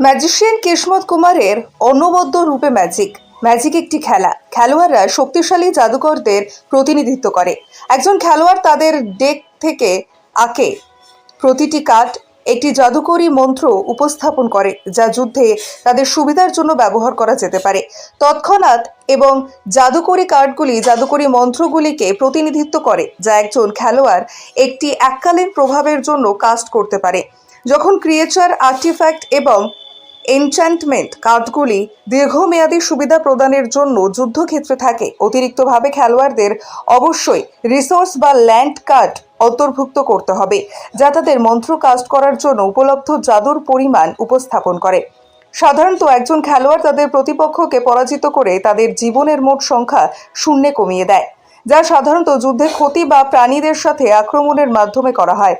Magician কিসমত কুমারের অনবদ্য রূপে ম্যাজিক ম্যাজিক একটি খেলা। খেলোয়াড়রা শক্তিশালী জাদুকরদের প্রতিনিধিত্ব করে। একজন খেলোয়াড় তাদের ডেক থেকে আঁকে। প্রতিটি কার্ড একটি জাদুকরী মন্ত্র উপস্থাপন করে, যা যুদ্ধে তাদের সুবিধার জন্য ব্যবহার করা যেতে পারে। তৎক্ষণাৎ এবং জাদুকরী কার্ডগুলি জাদুকরী মন্ত্রগুলিকে প্রতিনিধিত্ব করে, যা একজন খেলোয়াড় একটি এককালীন প্রভাবের জন্য কাস্ট করতে পারে। যখন ক্রিয়েচার আর্টিফ্যাক্ট এবং এনচ্যান্টমেন্ট কার্ডগুলি দীর্ঘমেয়াদী সুবিধা প্রদানের জন্য যুদ্ধক্ষেত্রে থাকে। অতিরিক্তভাবে খেলোয়াড়দের অবশ্যই রিসোর্স বা ল্যান্ড কার্ড অন্তর্ভুক্ত করতে হবে, যা তাদের মন্ত্র কাস্ট করার জন্য উপলব্ধ জাদুর পরিমাণ উপস্থাপন করে। সাধারণত একজন খেলোয়াড় তাদের প্রতিপক্ষকে পরাজিত করে তাদের জীবনের মোট সংখ্যা শূন্যে কমিয়ে দেয়, যা সাধারণত যুদ্ধে ক্ষতি বা প্রাণীদের সাথে আক্রমণের মাধ্যমে করা হয়।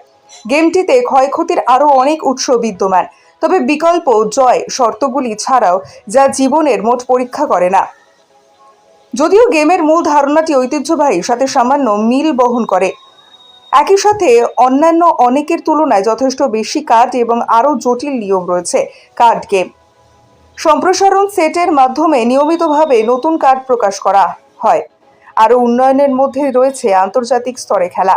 গেমটিতে ক্ষয়ক্ষতির আরও অনেক উৎস বিদ্যমান তবে বিকল্প জয় শর্তগুলি ছাড়াও যা জীবনের মোট পরীক্ষা করে না। যদিও গেমের মূল ধারণাটি ঐতিহ্যবাহী, সাথে সামান্য মিল বহন করে। একই সাথে অন্যান্য অনেকের তুলনায় যথেষ্ট বেশি কার্ড এবং আরও জটিল নিয়ম রয়েছে কার্ড গেম। সম্প্রসারণ সেটের মাধ্যমে নিয়মিতভাবে নতুন কার্ড প্রকাশ করা হয়। আরও উন্নয়নের মধ্যে রয়েছে আন্তর্জাতিক স্তরে খেলা।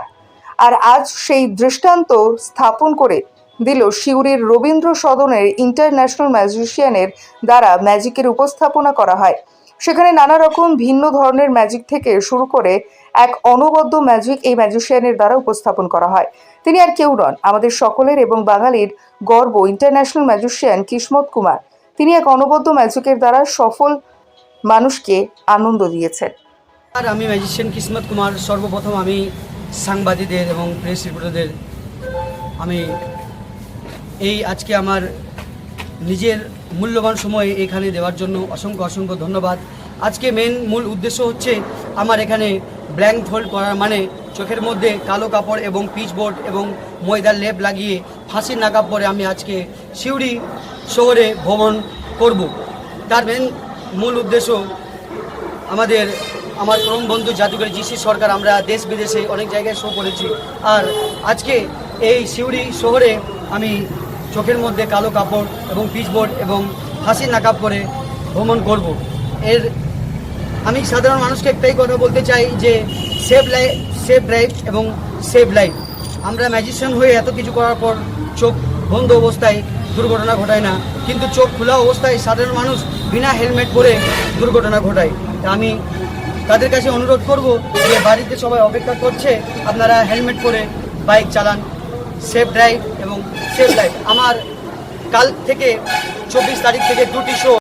আর আজ সেই দৃষ্টান্ত স্থাপন করে দিল সিউড়ির রবীন্দ্র সদনের ইন্টারন্যাশনাল ম্যাজিশিয়ানের দ্বারা ম্যাজিকের উপস্থাপনা করা হয়। সেখানে নানা রকম ভিন্ন ধরনের ম্যাজিক থেকে শুরু করে এক অনবদ্য ম্যাজিক এই ম্যাজিশিয়ানের দ্বারা উপস্থাপন করা হয়। তিনি আর কেউ নন, আমাদের সকলের এবং বাঙালির গর্ব ইন্টারন্যাশনাল ম্যাজিশিয়ান কিসমত কুমার। তিনি এক অনবদ্য ম্যাজিকের দ্বারা সফল মানুষকে আনন্দ দিয়েছেন। আর আমি ম্যাজিশিয়ান কিসমত কুমার, সর্বপ্রথম আমি সাংবাদিকদের এবং প্রেস রিপোর্টারদের আমি এই আজকে আমার নিজের মূল্যবান সময় এখানে দেওয়ার জন্য অসংখ্য অসংখ্য ধন্যবাদ। আজকে মেন মূল উদ্দেশ্য হচ্ছে আমার এখানে ব্ল্যাঙ্ক ফোল্ড করার মানে চোখের মধ্যে কালো কাপড় এবং পিচবোর্ড এবং ময়দার লেপ লাগিয়ে ফাঁসির নাকাপ পরে আমি আজকে সিউড়ি শহরে ভ্রমণ করব। তার মেন মূল উদ্দেশ্য আমাদের, আমার পরম বন্ধু জাদুঘর জিসি সরকার, আমরা দেশ বিদেশে অনেক জায়গায় শো করেছি। আর আজকে এই সিউড়ি শহরে আমি চোখের মধ্যে কালো কাপড় এবং পিচবোর্ড এবং হাসির নাকাপ পরে ভ্রমণ করব। এর আমি সাধারণ মানুষকে একটাই কথা বলতে চাই যে সেভ লাইফ সেভ লাইফ এবং সেভ লাইফ আমরা ম্যাজিশিয়ান হয়ে এত কিছু করার পর চোখ বন্ধ অবস্থায় দুর্ঘটনা ঘটায় না। কিন্তু চোখ খোলা অবস্থায় সাধারণ মানুষ বিনা হেলমেট পরে দুর্ঘটনা ঘটায়। আমি তাদের কাছে অনুরোধ করব যে বাড়িতে সবাই অপেক্ষা করছে, আপনারা হেলমেট পরে বাইক চালান। সেফ ড্রাইভ এবং সেফ লাইফ আমার কাল থেকে চব্বিশ তারিখ থেকে দুটি শো